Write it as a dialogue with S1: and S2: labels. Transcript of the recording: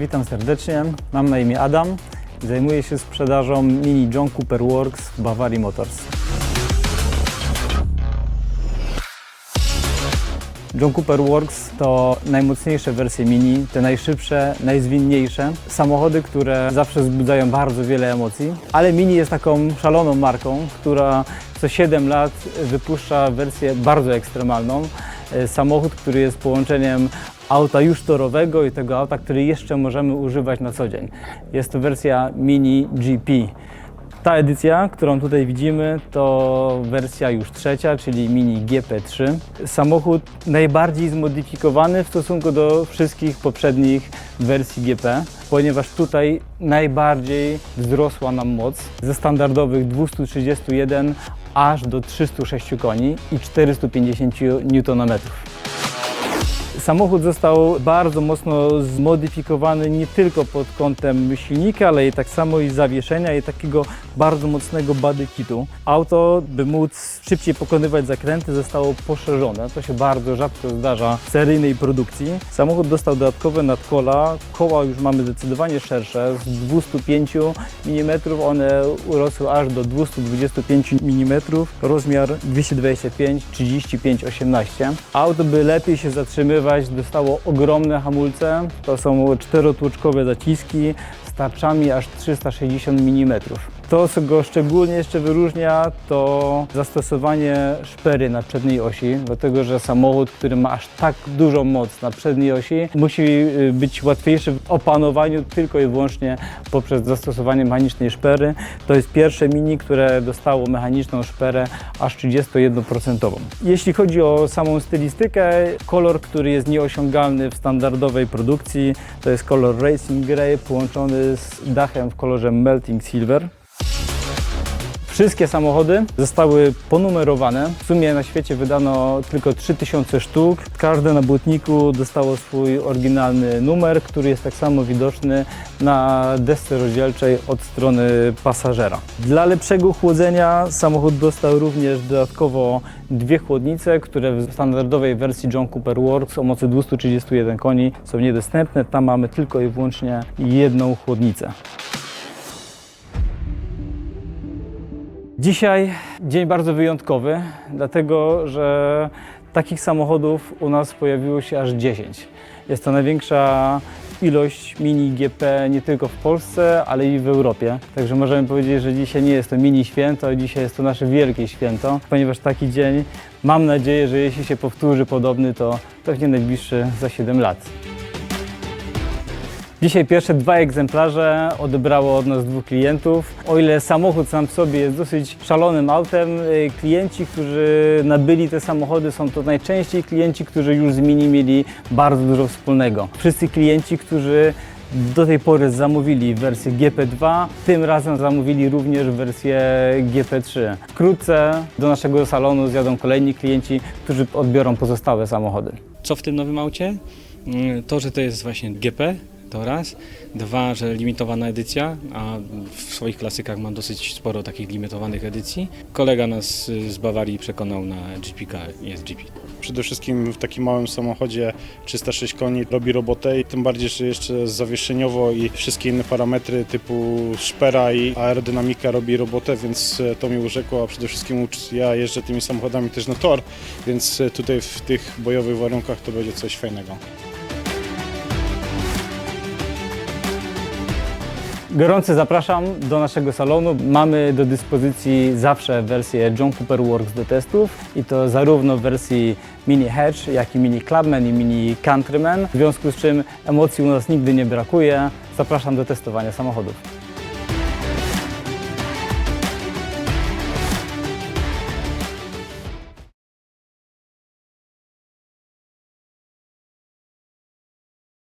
S1: Witam serdecznie, mam na imię Adam. Zajmuję się sprzedażą mini John Cooper Works w Bavarii Motors. John Cooper Works to najmocniejsze wersje mini, te najszybsze, najzwinniejsze. Samochody, które zawsze wzbudzają bardzo wiele emocji, ale mini jest taką szaloną marką, która co 7 lat wypuszcza wersję bardzo ekstremalną. E, Samochód, który jest połączeniem auta już torowego i tego auta, który jeszcze możemy używać na co dzień. Jest to wersja Mini GP. Ta edycja, którą tutaj widzimy, to wersja już trzecia, czyli Mini GP3. Samochód najbardziej zmodyfikowany w stosunku do wszystkich poprzednich wersji GP, ponieważ tutaj najbardziej wzrosła nam moc ze standardowych 231 aż do 306 koni i 450 Nm. Samochód został bardzo mocno zmodyfikowany nie tylko pod kątem silnika, ale i tak samo i zawieszenia i takiego bardzo mocnego body kitu. Auto, by móc szybciej pokonywać zakręty, zostało poszerzone. To się bardzo rzadko zdarza w seryjnej produkcji. Samochód dostał dodatkowe nadkola. Koła już mamy zdecydowanie szersze. Z 205 mm one urosły aż do 225 mm. Rozmiar 225 35 18. Auto, by lepiej się zatrzymywać, dostało ogromne hamulce. To są czterotłuczkowe zaciski z tarczami aż 360 mm. To, co go szczególnie jeszcze wyróżnia, to zastosowanie szpery na przedniej osi, dlatego że samochód, który ma aż tak dużą moc na przedniej osi, musi y, być łatwiejszy w opanowaniu tylko i wyłącznie poprzez zastosowanie mechanicznej szpery. To jest pierwsze mini, które dostało mechaniczną szperę aż 31%. Jeśli chodzi o samą stylistykę, kolor, który jest nieosiągalny w standardowej produkcji, to jest kolor Racing Grey połączony z dachem w kolorze Melting Silver. Wszystkie samochody zostały ponumerowane. W sumie na świecie wydano tylko 3000 sztuk. Każde na błotniku dostało swój oryginalny numer, który jest tak samo widoczny na desce rozdzielczej od strony pasażera. Dla lepszego chłodzenia samochód dostał również dodatkowo dwie chłodnice, które w standardowej wersji John Cooper Works o mocy 231 koni są niedostępne. Tam mamy tylko i wyłącznie jedną chłodnicę. Dzisiaj dzień bardzo wyjątkowy, dlatego że takich samochodów u nas pojawiło się aż 10. Jest to największa ilość mini GP nie tylko w Polsce, ale i w Europie. Także możemy powiedzieć, że dzisiaj nie jest to mini święto, dzisiaj jest to nasze wielkie święto, ponieważ taki dzień, mam nadzieję, że jeśli się powtórzy podobny, to pewnie najbliższy za 7 lat. Dzisiaj pierwsze dwa egzemplarze odebrało od nas dwóch klientów. O ile samochód sam w sobie jest dosyć szalonym autem, y, klienci, którzy nabyli te samochody są to najczęściej klienci, którzy już z Mini mieli bardzo dużo wspólnego. Wszyscy klienci, którzy do tej pory zamówili wersję GP2, tym razem zamówili również wersję GP3. Wkrótce do naszego salonu zjadą kolejni klienci, którzy odbiorą pozostałe samochody.
S2: Co w tym nowym aucie? Mm, To, że to jest właśnie GP, to raz. Dwa, że limitowana edycja, a w swoich klasykach mam dosyć sporo takich limitowanych edycji. Kolega nas z Bawarii przekonał na GPK, jest GP.
S3: Przede wszystkim w takim małym samochodzie 306 koni robi robotę i tym bardziej, że jeszcze zawieszeniowo i wszystkie inne parametry typu szpera i aerodynamika robi robotę, więc e, to mi urzekło, a przede wszystkim ja jeżdżę tymi samochodami też na tor, więc e, tutaj w tych bojowych warunkach to będzie coś fajnego.
S1: Gorąco zapraszam do naszego salonu. Mamy do dyspozycji zawsze wersję John Cooper Works do testów i to zarówno w wersji Mini Hedge, jak i Mini Clubman i Mini Countryman. W związku z czym emocji u nas nigdy nie brakuje. Zapraszam do testowania samochodów.